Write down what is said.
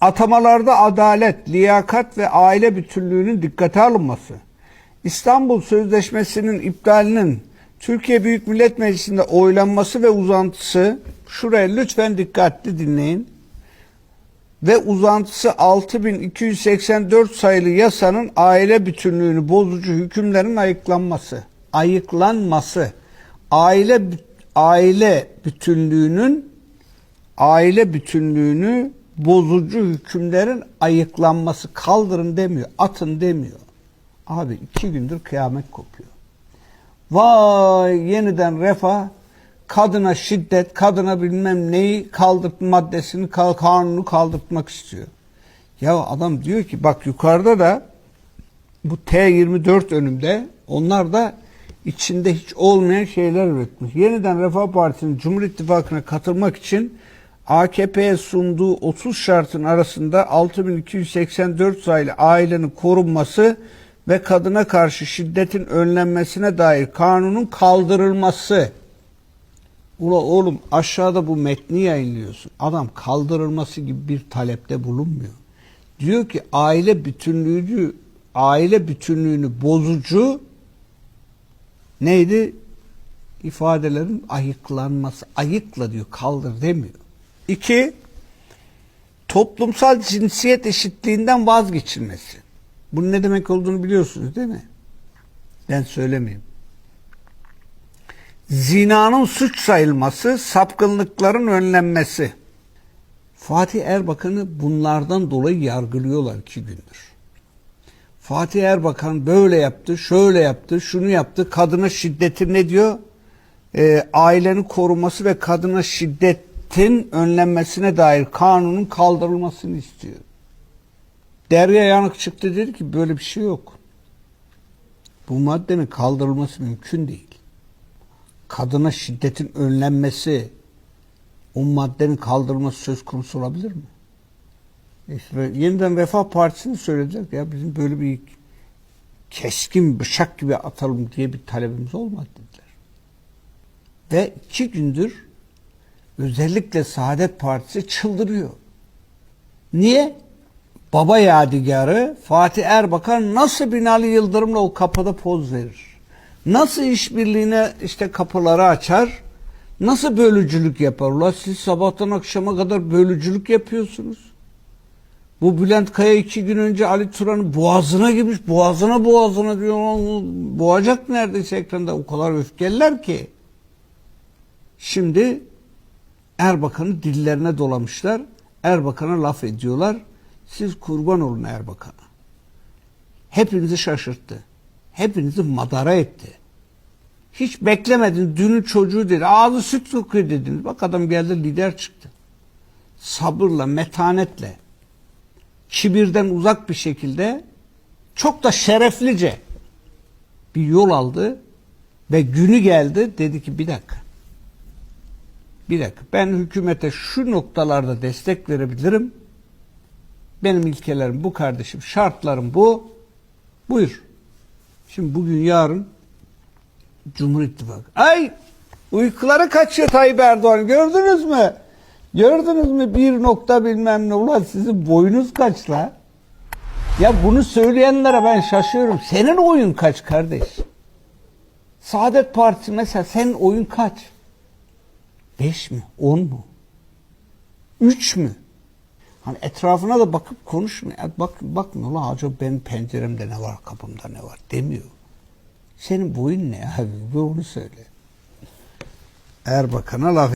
Atamalarda adalet, liyakat ve aile bütünlüğünün dikkate alınması. İstanbul Sözleşmesi'nin iptalinin Türkiye Büyük Millet Meclisi'nde oylanması ve uzantısı şuraya lütfen dikkatli dinleyin. Ve uzantısı 6284 sayılı yasanın aile bütünlüğünü bozucu hükümlerin ayıklanması. Ayıklanması. Aile aile bütünlüğünün aile bütünlüğünü bozucu hükümlerin ayıklanması kaldırın demiyor, atın demiyor. Abi iki gündür kıyamet kopuyor. Vay yeniden refah, kadına şiddet, kadına bilmem neyi kaldırt maddesini, kanunu kaldırtmak istiyor. Ya adam diyor ki bak yukarıda da bu T24 önümde onlar da içinde hiç olmayan şeyler üretmiş. Yeniden Refah Partisi'nin Cumhur İttifakı'na katılmak için AKP'ye sunduğu 30 şartın arasında 6284 sayılı ailenin korunması ve kadına karşı şiddetin önlenmesine dair kanunun kaldırılması. Ula oğlum aşağıda bu metni yayınlıyorsun. Adam kaldırılması gibi bir talepte bulunmuyor. Diyor ki aile bütünlüğü aile bütünlüğünü bozucu neydi? ifadelerin ayıklanması. Ayıkla diyor, kaldır demiyor. İki, toplumsal cinsiyet eşitliğinden vazgeçilmesi. Bunun ne demek olduğunu biliyorsunuz değil mi? Ben söylemeyeyim. Zinanın suç sayılması, sapkınlıkların önlenmesi. Fatih Erbakan'ı bunlardan dolayı yargılıyorlar iki gündür. Fatih Erbakan böyle yaptı, şöyle yaptı, şunu yaptı. Kadına şiddeti ne diyor? Ee, ailenin korunması ve kadına şiddetin önlenmesine dair kanunun kaldırılmasını istiyor. Derya Yanık çıktı dedi ki böyle bir şey yok. Bu maddenin kaldırılması mümkün değil. Kadına şiddetin önlenmesi, o maddenin kaldırılması söz konusu olabilir mi? İşte yeniden Refah Partisi'ni söylediler ki, ya bizim böyle bir keskin bıçak gibi atalım diye bir talebimiz olmadı dediler. Ve iki gündür özellikle Saadet Partisi çıldırıyor. Niye? Baba yadigarı Fatih Erbakan nasıl Binali Yıldırım'la o kapıda poz verir? Nasıl işbirliğine işte kapıları açar? Nasıl bölücülük yapar? Ulan siz sabahtan akşama kadar bölücülük yapıyorsunuz. Bu Bülent Kaya iki gün önce Ali Turan'ın boğazına girmiş. Boğazına boğazına diyor. Boğacak neredeyse ekranda. O kadar öfkeliler ki. Şimdi Erbakan'ı dillerine dolamışlar. Erbakan'a laf ediyorlar. Siz kurban olun Erbakan'a. Hepinizi şaşırttı. Hepinizi madara etti. Hiç beklemedin. Dünün çocuğu dedi. Ağzı süt sokuyor dediniz. Bak adam geldi lider çıktı. Sabırla, metanetle, kibirden uzak bir şekilde çok da şereflice bir yol aldı ve günü geldi dedi ki bir dakika. Bir dakika ben hükümete şu noktalarda destek verebilirim. Benim ilkelerim bu kardeşim, şartlarım bu. Buyur. Şimdi bugün yarın Cumhur İttifakı. Ay uykuları kaçıyor Tayyip Erdoğan gördünüz mü? Gördünüz mü bir nokta bilmem ne ulan sizin boyunuz kaç la? Ya bunu söyleyenlere ben şaşıyorum. Senin oyun kaç kardeş? Saadet Partisi mesela senin oyun kaç? Beş mi? On mu? Üç mü? Hani etrafına da bakıp konuşmuyor. Bak, bakmıyor la acaba benim penceremde ne var, kapımda ne var demiyor. Senin boyun ne abi? Bir onu söyle. Erbakan'a laf